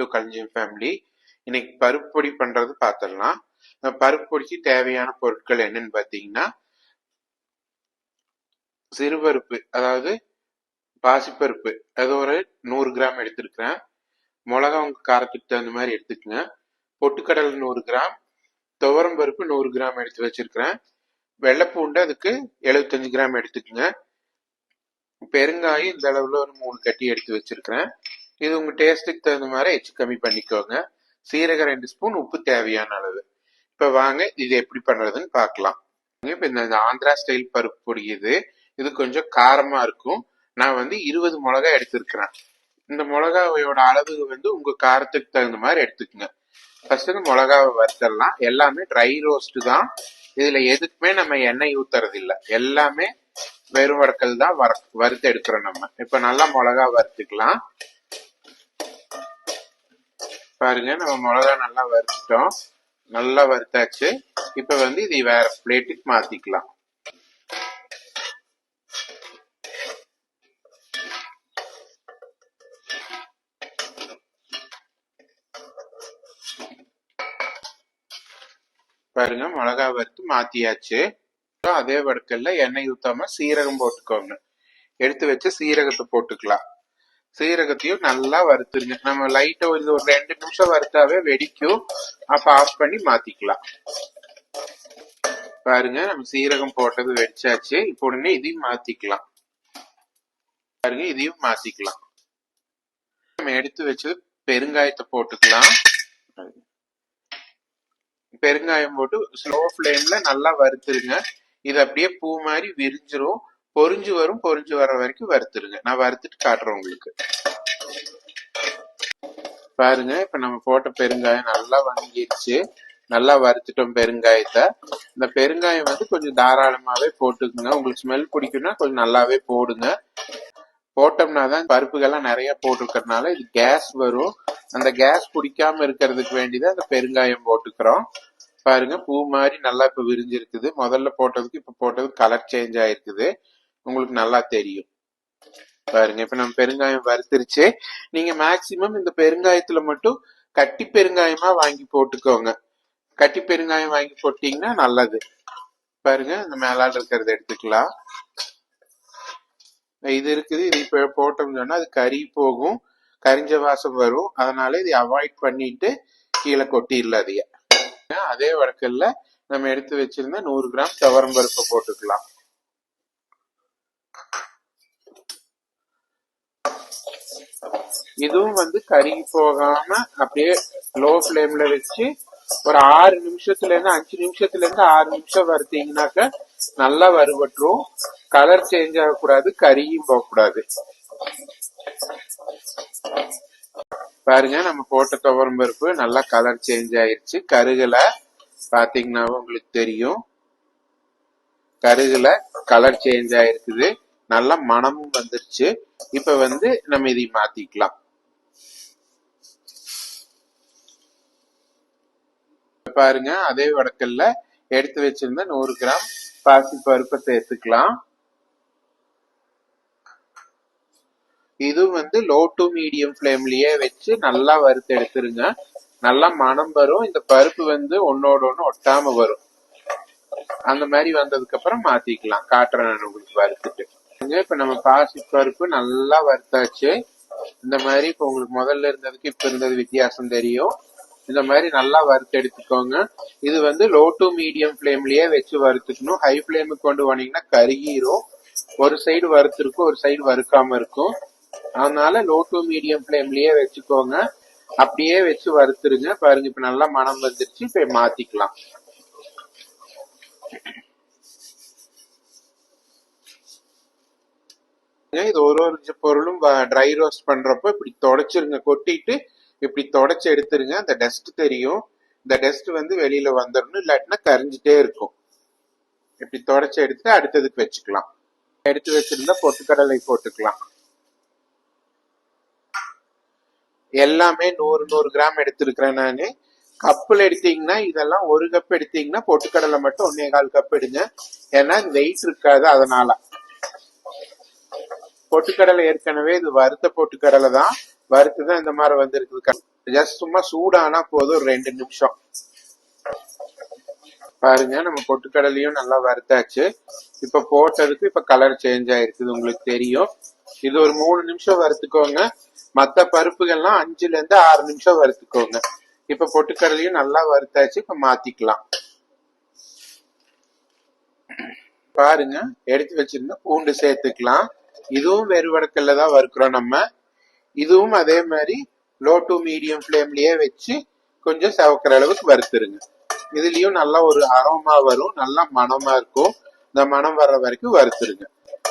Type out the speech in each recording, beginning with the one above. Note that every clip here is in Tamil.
டு கல்ஜியம் ஃபேமிலி இன்னைக்கு பருப்பு பொடி பண்றது பார்த்துடலாம் பருப்பு பொடிக்கு தேவையான பொருட்கள் என்னன்னு பார்த்தீங்கன்னா சிறுபருப்பு அதாவது பாசிப்பருப்பு. அது ஒரு நூறு கிராம் எடுத்திருக்கிறேன். மிளகா உங்க காரத்துக்கு தகுந்த மாதிரி எடுத்துக்கங்க. பொட்டுக்கடலை நூறு கிராம் துவரம் பருப்பு நூறு கிராம் எடுத்து வச்சிருக்கிறேன். வெள்ளைப்பூண்டு அதுக்கு எழுபத்தஞ்சு கிராம் எடுத்துக்கோங்க. பெருங்காயம் இந்த அளவுல ஒரு மூணு கட்டி எடுத்து வச்சிருக்கிறேன். இது உங்க டேஸ்ட்டுக்கு தகுந்த மாதிரி எச்சு கம்மி பண்ணிக்கோங்க. சீரகம் ரெண்டு ஸ்பூன் உப்பு தேவையான அளவு. இப்ப வாங்க இது எப்படி பண்றதுன்னு பார்க்கலாம் இப்ப இந்த ஆந்திரா ஸ்டைல் பருப்பு பொடி இது இது கொஞ்சம் காரமா இருக்கும். நான் வந்து இருபது மிளகாய் எடுத்திருக்கிறேன். இந்த மிளகாவையோட அளவு வந்து உங்க காரத்துக்கு தகுந்த மாதிரி எடுத்துக்கோங்க. ஃபர்ஸ்ட் வந்து மிளகாவை வறுத்தரலாம். எல்லாமே ட்ரை ரோஸ்ட் தான். இதுல எதுக்குமே நம்ம எண்ணெய் ஊத்துறது எல்லாமே வெறும் வறுக்கல் தான் வறு வறுத்து எடுக்கிறோம் நம்ம. இப்ப நல்லா மிளகா வறுத்துக்கலாம். பாருங்க நம்ம மிளகா நல்லா வறுத்துட்டோம். நல்லா வறுத்தாச்சு. இப்ப வந்து இதை வேற பிளேட்டுக்கு மாத்திக்கலாம். பாருங்க மிளகா வறுத்து மாத்தியாச்சு. அதே வடுக்கல்ல எண்ணெய் ஊத்தாம சீரகம் போட்டுக்கோங்க. எடுத்து வச்சு சீரகத்தை போட்டுக்கலாம். சீரகத்தையும் நல்லா வறுத்துருங்க. நம்ம லைட்டா இது ஒரு ரெண்டு நிமிஷம் வறுத்தாவே வெடிக்கும். அப்ப ஆஃப் பண்ணி மாத்திக்கலாம். பாருங்க நம்ம சீரகம் போட்டது வெடிச்சாச்சு. இப்போ உடனே இதையும் மாத்திக்கலாம். பாருங்க இதையும் மாத்திக்கலாம். நம்ம எடுத்து வச்சது பெருங்காயத்தை போட்டுக்கலாம். பெருங்காயம் போட்டு ஸ்லோ ஃப்ளேம்ல நல்லா வறுத்துருங்க. இது அப்படியே பூ மாதிரி விரிஞ்சிரும். பொரிஞ்சு வரும் பொரிஞ்சு வர வரைக்கும் வறுத்துருங்க. நான் வறுத்துட்டு காட்டுறேன் உங்களுக்கு. பாருங்க இப்ப நம்ம போட்ட பெருங்காயம் நல்லா வணங்கிடுச்சு நல்லா வறுத்துட்டோம் பெருங்காயத்தை. இந்த பெருங்காயம் வந்து கொஞ்சம் தாராளமாவே போட்டுக்குங்க. உங்களுக்கு ஸ்மெல் பிடிக்கும்னா கொஞ்சம் நல்லாவே போடுங்க. போட்டோம்னா தான் பருப்புகள்லாம் நிறைய போட்டிருக்கறதுனால இது கேஸ் வரும். அந்த கேஸ் பிடிக்காம இருக்கிறதுக்கு வேண்டிதான் அந்த பெருங்காயம் போட்டுக்கிறோம். பாருங்க பூ மாதிரி நல்லா இப்ப விரிஞ்சிருக்குது. முதல்ல போட்டதுக்கு இப்ப போட்டதுக்கு கலர் சேஞ்ச் ஆயிருக்குது. உங்களுக்கு நல்லா தெரியும். பாருங்க இப்ப நம்ம பெருங்காயம் வறுத்துருச்சு. நீங்க மேக்சிமம் இந்த பெருங்காயத்துல மட்டும் கட்டி பெருங்காயமா வாங்கி போட்டுக்கோங்க. கட்டி பெருங்காயம் வாங்கி போட்டீங்கன்னா நல்லது. பாருங்க இந்த மேலால் இருக்கிறத எடுத்துக்கலாம். இது இருக்குது இது இப்ப போட்டோம்னு சொன்னா அது கறி போகும் கரிஞ்ச வாசம் வரும். அதனால இதை அவாய்ட் பண்ணிட்டு கீழே கொட்டிடல அதைய அதே வழக்கில் நம்ம எடுத்து வச்சிருந்த நூறு கிராம் துவரம் பருப்பை போட்டுக்கலாம். இதுவும் வந்து கருகி போகாம அப்படியே லோ ஃப்ளேம்ல வச்சு ஒரு ஆறு நிமிஷத்துல இருந்து அஞ்சு நிமிஷத்துல இருந்து ஆறு நிமிஷம் வறுத்தீங்கன்னாக்க நல்லா வறுபட்டுரும். கலர் சேஞ்ச் ஆகக்கூடாது கறியும் போகக்கூடாது. பாருங்க நம்ம போட்ட துவரம் பருப்பு நல்லா கலர் சேஞ்ச் ஆயிருச்சு. கருகுல பாத்தீங்கன்னா உங்களுக்கு தெரியும். கருகுல கலர் சேஞ்ச் ஆயிருக்குது. நல்ல மனமும் வந்துருச்சு. இப்ப வந்து நம்ம இதை மாத்திக்கலாம். பாருங்க அதே வடக்கல்ல எடுத்து வச்சிருந்த நூறு கிராம் பாசி பருப்பை சேர்த்துக்கலாம். இது வந்து லோ டு மீடியம் ஃப்ளேம்லயே வச்சு நல்லா வறுத்து எடுத்துருங்க. நல்லா மனம் வரும். இந்த பருப்பு வந்து ஒன்னோட ஒண்ணு ஒட்டாம வரும். அந்த மாதிரி வந்ததுக்கு அப்புறம் மாத்திக்கலாம். காட்டுறேன் உங்களுக்கு வறுத்துட்டு. இப்ப நம்ம பாசி பருப்பு நல்லா வறுத்தாச்சு. இந்த மாதிரி இப்ப உங்களுக்கு முதல்ல இருந்ததுக்கு இப்ப இருந்தது வித்தியாசம் தெரியும். இந்த மாதிரி நல்லா வறுத்து எடுத்துக்கோங்க. இது வந்து லோ டு மீடியம் ஃப்ளேம்லயே வச்சு வறுத்துக்கணும். ஹை ஃப்ளேமுக்கு கொண்டு போனீங்கன்னா கருகிரும். ஒரு சைடு வறுத்திருக்கும் ஒரு சைடு வறுக்காம இருக்கும். அதனால லோ டு மீடியம் ஃப்ளேம்லயே வச்சுக்கோங்க. அப்படியே வச்சு வறுத்துருங்க. பாருங்க இப்ப நல்லா மனம் வந்துருச்சு. இப்ப மாத்திக்கலாம். இது ஒரு ஒரு பொருளும் ட்ரை ரோஸ்ட் பண்றப்ப இப்படி தொடச்சிருங்க. கொட்டிட்டு இப்படி தொடச்சு எடுத்துருங்க. அந்த டஸ்ட் தெரியும். இந்த டஸ்ட் வந்து வெளியில வந்துடணும். இல்லாட்டினா கரிஞ்சிட்டே இருக்கும். இப்படி தொடச்சு எடுத்து அடுத்ததுக்கு வச்சுக்கலாம். எடுத்து வச்சிருந்தா பொட்டுக்கடலை போட்டுக்கலாம். எல்லாமே நூறு நூறு கிராம் எடுத்திருக்கிறேன் நானு. கப்பில் எடுத்தீங்கன்னா இதெல்லாம் ஒரு கப் எடுத்தீங்கன்னா பொட்டுக்கடலை மட்டும் ஒன்னே கால் கப் எடுங்க. ஏன்னா வெயிட் இருக்காது அதனால. பொட்டுக்கடலை ஏற்கனவே இது வறுத்த பொட்டுக்கடலை தான். வறுத்து தான் இந்த மாதிரி வந்திருக்குது. ஜஸ்ட் சும்மா சூடானா போதும் ஒரு ரெண்டு நிமிஷம். பாருங்க நம்ம பொட்டுக்கடலையும் நல்லா வறுத்தாச்சு. இப்ப போட்டதுக்கு இப்ப கலர் சேஞ்ச் ஆயிருக்குது உங்களுக்கு தெரியும். இது ஒரு மூணு நிமிஷம் வறுத்துக்கோங்க. மத்த பருப்புகள்லாம் அஞ்சுல இருந்து ஆறு நிமிஷம் வறுத்துக்கோங்க. இப்ப பொட்டுக்கடலையும் நல்லா வறுத்தாச்சு இப்ப மாத்திக்கலாம். பாருங்க எடுத்து வச்சிருந்தா பூண்டு சேர்த்துக்கலாம். இதுவும் வெறுவடக்கல்ல தான் வறுக்கிறோம் நம்ம. இதுவும் அதே மாதிரி லோ டு மீடியம் ஃப்ளேம்லயே வச்சு கொஞ்சம் செவக்கிற அளவுக்கு வறுத்துருங்க. இதுலயும் நல்லா ஒரு அரோமா வரும் நல்லா மனமாக இருக்கும். இந்த மனம் வர்ற வரைக்கும் வறுத்துருங்க.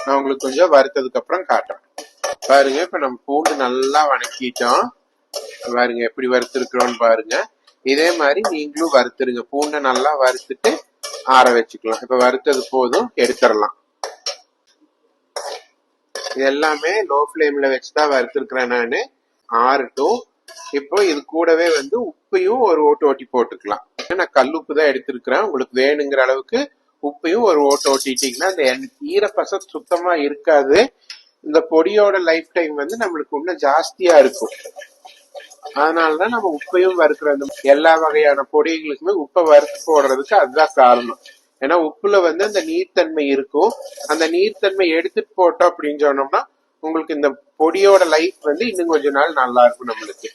நான் உங்களுக்கு கொஞ்சம் வறுத்ததுக்கு அப்புறம் காட்டுறேன். பாருங்க இப்ப நம்ம பூண்டு நல்லா வணக்கிட்டோம். பாருங்க எப்படி வறுத்துருக்குறோம்னு பாருங்க. இதே மாதிரி நீங்களும் வறுத்துருங்க. பூண்டை நல்லா வறுத்துட்டு ஆற வச்சுக்கலாம். இப்ப வறுத்தது போதும் எடுத்துடலாம். இது எல்லாமே லோ ஃப்ளேம்ல வச்சுதான் வறுத்துருக்குறேன் நான். ஆறட்டும். இப்போ இது கூடவே வந்து உப்பையும் ஒரு ஓட்டு ஓட்டி போட்டுக்கலாம். நான் கல் உப்பு தான் எடுத்திருக்கிறேன். உங்களுக்கு வேணுங்கிற அளவுக்கு உப்பையும் ஒரு ஓட்டு ஓட்டிட்டீங்கன்னா அந்த எண்ணெய் ஈரப்பச சுத்தமா இருக்காது. இந்த பொடியோட லைஃப் டைம் வந்து நம்மளுக்கு இன்னும் ஜாஸ்தியா இருக்கும். அதனாலதான் நம்ம உப்பையும் வறுக்கிற எல்லா வகையான பொடிகளுக்குமே உப்பை வறுத்து போடுறதுக்கு அதுதான் காரணம். ஏன்னா உப்புல வந்து அந்த நீர்த்தன்மை இருக்கும் அந்த நீர்த்தன்மை எடுத்துட்டு போட்டோம் அப்படின்னு சொன்னோம்னா உங்களுக்கு இந்த பொடியோட லைஃப் வந்து இன்னும் கொஞ்ச நாள் நல்லா இருக்கும் நம்மளுக்கு.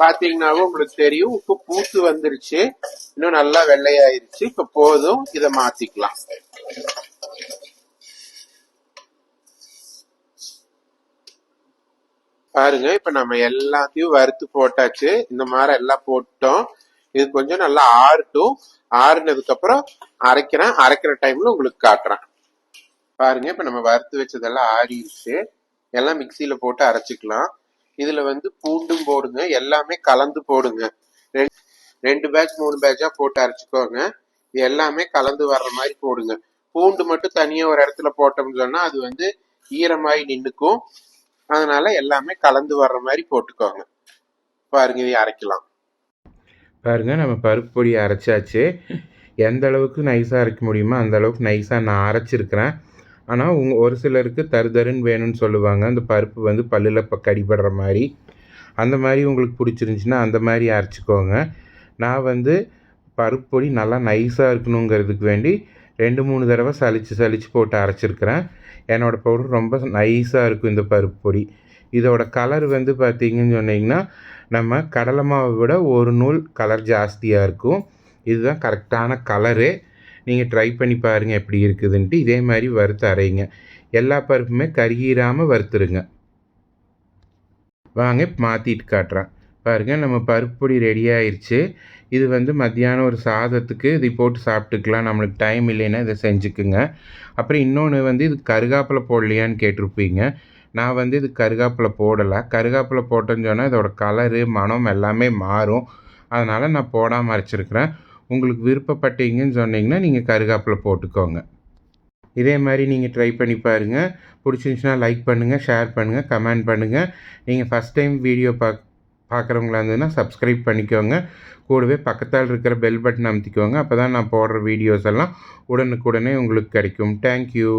பாத்தீங்கன்னாவும் உங்களுக்கு தெரியும் உப்பு பூத்து வந்துருச்சு இன்னும் நல்லா வெள்ளையாயிருச்சு இப்ப போதும் இதை மாத்திக்கலாம். பாருங்க இப்ப நம்ம எல்லாத்தையும் வறுத்து போட்டாச்சு இந்த மாதிரி எல்லாம் போட்டோம். இது கொஞ்சம் நல்லா ஆறட்டும். ஆறுனதுக்கு அப்புறம் அரைக்கிறேன். அரைக்கிற டைம்ல உங்களுக்கு காட்டுறேன். பாருங்க இப்ப நம்ம வறுத்து வச்சதெல்லாம் ஆறிடுச்சு. எல்லாம் மிக்சியில போட்டு அரைச்சிக்கலாம். இதுல வந்து பூண்டும் போடுங்க. எல்லாமே கலந்து போடுங்க. ரெண்டு- ரெண்டு பேட்ச் மூணு பேட்சா போட்டு அரைச்சிக்கோங்க. இது எல்லாமே கலந்து வர்ற மாதிரி போடுங்க. பூண்டு மட்டும் தனியா ஒரு இடத்துல போட்டோம்னு சொன்னா அது வந்து ஈரமாயி நின்றுக்கும் அதனால எல்லாமே கலந்து வர்ற மாதிரி போட்டுக்கோங்க. பாருங்க இதை அரைக்கலாம். பாருங்க நம்ம பருப்பு பொடி அரைச்சாச்சு. எந்த அளவுக்கு நைஸாக அரைக்க முடியுமோ அந்த அளவுக்கு நைஸாக நான் அரைச்சிருக்கிறேன். ஆனால் உங்க ஒரு சிலருக்கு தருதருன்னு வேணும்னு சொல்லுவாங்க. அந்த பருப்பு வந்து பல்லில் இப்போ கடிபடுற மாதிரி. அந்த மாதிரி உங்களுக்கு பிடிச்சிருந்துச்சின்னா அந்த மாதிரி அரைச்சிக்கோங்க. நான் வந்து பருப்பு பொடி நல்லா நைஸாக இருக்கணுங்கிறதுக்கு வேண்டி ரெண்டு மூணு தடவை சலிச்சு சலிச்சு போட்டு அரைச்சிருக்கிறேன். என்னோடய பவுடர் ரொம்ப நைஸாக இருக்கும் இந்த பருப்பு பொடி. இதோட கலர் வந்து பார்த்தீங்கன்னு சொன்னிங்கன்னா நம்ம கடலை மாவை விட ஒரு நூல் கலர் ஜாஸ்தியாக இருக்கும். இதுதான் கரெக்டான கலரு நீங்கள் ட்ரை பண்ணி பாருங்கள் எப்படி இருக்குதுன்ட்டு. இதே மாதிரி வறுத்து அரைங்க. எல்லா பருப்புமே கருகிராமல் வறுத்துருங்க. வாங்க மாற்றிட்டு காட்டுறேன். பாருங்கள் நம்ம பருப்பு பொடி ரெடி ஆயிடுச்சு இது வந்து மத்தியானம் ஒரு சாதத்துக்கு இதை போட்டு சாப்பிட்டுக்கலாம். நம்மளுக்கு டைம் இல்லைன்னா இதை செஞ்சுக்குங்க. அப்புறம் இன்னொன்று வந்து இது கருகாப்பில் போடலையான்னு கேட்டிருப்பீங்க. நான் வந்து இது கருகாப்பில் போடலை. கருகாப்பில் போட்டேன்னு சொன்னால் இதோட கலரு மனம் எல்லாமே மாறும். அதனால் நான் போடாமல் அரைச்சிருக்கிறேன். உங்களுக்கு விருப்பப்பட்டீங்கன்னு சொன்னீங்கன்னா நீங்கள் கருகாப்பிலை போட்டுக்கோங்க. இதே மாதிரி நீங்கள் ட்ரை பண்ணி பாருங்கள் பிடிச்சிருந்துச்சுன்னா லைக் பண்ணுங்கள் ஷேர் பண்ணுங்கள் கமெண்ட் பண்ணுங்கள் நீங்கள் ஃபஸ்ட் டைம் வீடியோ பார்க்க பார்க்குறவங்களா இருந்ததுன்னா சப்ஸ்கிரைப் பண்ணிக்கோங்க. கூடவே பக்கத்தால் இருக்கிற பெல் பட்டன் அமுத்திக்கோங்க. அப்போ தான் நான் போடுற வீடியோஸ் எல்லாம் உடனுக்குடனே உங்களுக்கு கிடைக்கும். தேங்க்யூ